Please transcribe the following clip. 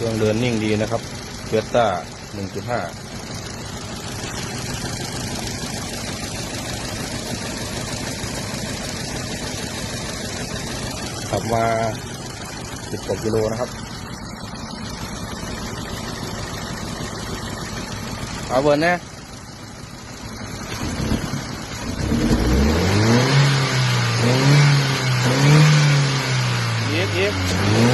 เครื่องเดินนิ่งดีนะครับเฟสต้าหนึ่งจุดห้าขับมาสิบกว่ากิโลนะครับ เอาเบิร์นนย็บเย็บ